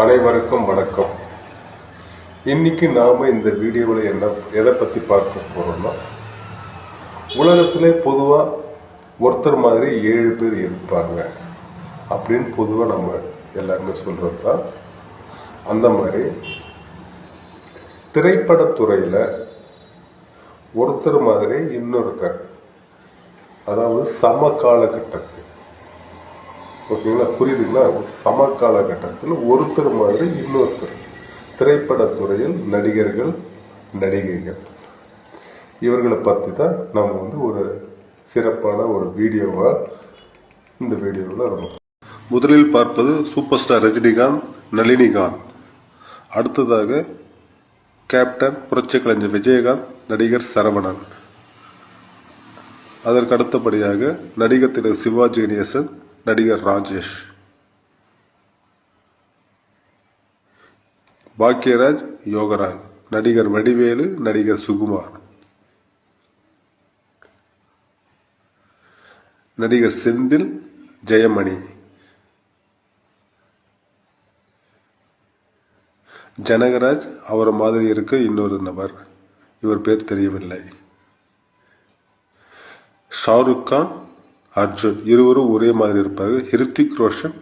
அனைவருக்கும் வணக்கம். இன்னைக்கு நாம் இந்த வீடியோவில் என்ன எதை பற்றி பார்க்க போகிறோம்னா உலகத்திலே பொதுவாக ஒருத்தர் மாதிரி ஏழு பேர் இருப்பாங்க அப்படின்னு பொதுவாக நம்ம எல்லாருமே சொல்கிறது தான் அந்த மாதிரி திரைப்படத்துறையில் ஒருத்தர் மாதிரி இன்னொருத்தர் அதாவது சம காலகட்டத்தில் ஓகேங்களா? புரியுதுங்களா? சம காலகட்டத்தில் ஒருத்தர் மாதிரி இன்னொருத்தர். திரைப்படத்துறையில் நடிகர்கள் நடிகைகள். இவர்களை பற்றி தான் நம்ம வந்து ஒரு சிறப்பான ஒரு வீடியோவாக இந்த வீடியோவில் நம்ம முதலில் பார்ப்பது சூப்பர் ஸ்டார் ரஜினிகாந்த் நளினிகாந்த். அடுத்ததாக கேப்டன் புரட்சி கலைஞர் விஜயகாந்த் நடிகர் சரவணன். அதற்கு அடுத்தபடியாக நடிகர் திரு சிவாஜி கணேசன் நடிகர் ராஜேஷ். பாக்யராஜ் யோகராஜ். நடிகர் வடிவேலு நடிகர் சுகுமார். நடிகர் செந்தில் ஜெயமணி. ஜனகராஜ் அவரை மாதிரி இருக்க இன்னொரு நபர். இவர் பேர் தெரியவில்லை. ஷாருக் கான் அர்ஜுன். இருவரும் ஒரே மாதிரி இருப்பார்கள். Hrithik Roshan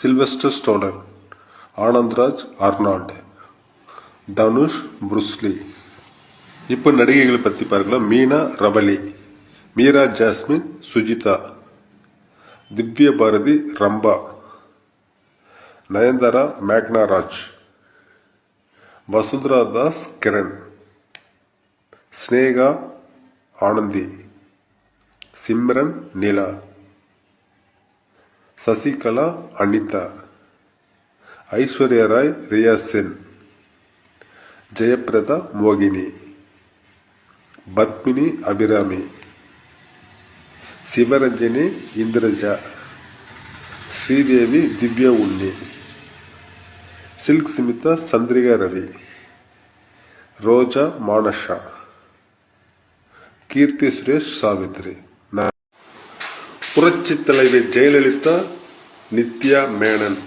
Sylvester Stallone Anandraj Arnold Dhanush Bruce Lee இப்போ நடிகைகளை பற்றி பார்க்கலாம். மீனா ரவலி மீரா ஜாஸ்மின் சுஜிதா திவ்ய பாரதி ரம்பா நயன்தாரா மேக்னாராஜ் வசுந்தரா தாஸ் கிரண் ஸ்னேகா ஆனந்தி. ಸಿಮ್ರನ್, ನೀಲ. ಸಸಿಕಲಾ, ಅನಿತಾ. ಐಶ್ವರ್ಯ ರಾಯ್, ರಿಯಾ ಸೆನ್. ಜಯಪ್ರದ, ಮೋಗಿನಿ. ಪದ್ಮಿನಿ ಅಭಿರಾಮಿ. ಶಿವರಂಜನಿ, ಇಂದ್ರಜಾ. ಶ್ರೀದೇವಿ, ದಿವ್ಯ ಉಣ್ಣಿ. ಸಿಲ್ಕ್ ಸ್ಮಿತಾ ಚಂದ್ರಿಗಾ ರವಿ. ರೋಜಾ ಮಾನಶ ಕೀರ್ತಿ ಸುರೇಶ್, ಸಾವಿತ್ರಿ. புரட்சி தலைவி ஜெயலலிதா நித்யா மேனன்.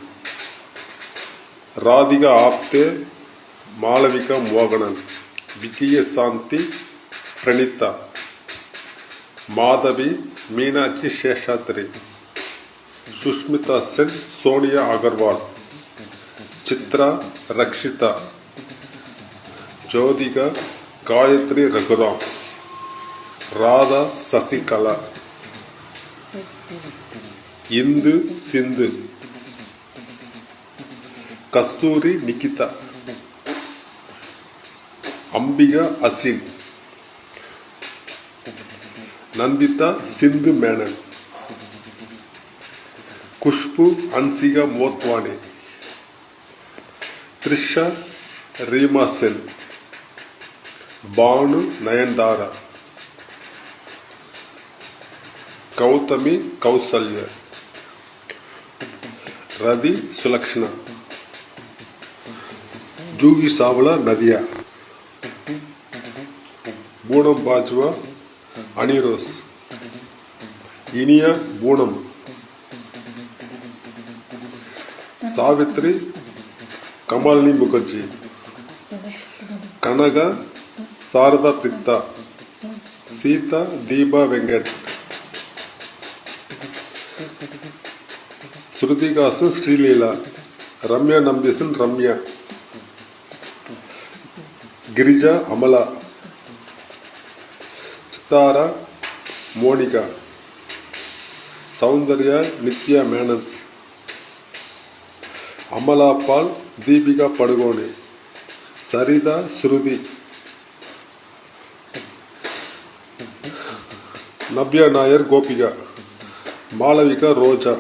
ராதிகா ஆப்தே மாளவிகா மோகனன். விஜயசாந்தி பிரணிதா மாதவி மீனாட்சி சேஷாத்ரி. சுஷ்மிதா சென் சோனியா அகர்வால். சித்ரா ரக்ஷிதா. ஜோதிகா காயத்ரி ரகுராம். ராதா சசிகலா. இந்து சிந்து. கஸ்தூரி நிகிதா அம்பிகா அசின். நந்திதா சிந்து மேனன். குஷ்பு அன்சிகா மோத்வானி. த்ரிஷா ரீமா சென். பானு நயன்தாரா. கௌதமி கௌசல்யா. ரதி சுலக்ஷ்ணா. ஜூகி சாவ்லா நதியா. பூனம் பாஜ்வா அனிரோஸ். இனியா பூனம். சாவித்ரி கமாலினி முகர்ஜி. கனகா சாரதா பித்தா. சீதா தீபா வெங்கட். ஸ்ருதிகாசன் ஸ்ரீலீலா. ரம்யா நம்பீசன் ரம்யா. கிரிஜா அமலா. சித்தாரா மோனிகா. சௌந்தர்யா நித்யா மேனன். அமலா பால் தீபிகா படுகோனே. சரிதா ஸ்ருதி. நவ்யா நாயர் கோபிகா. மாளவிகா ரோஜா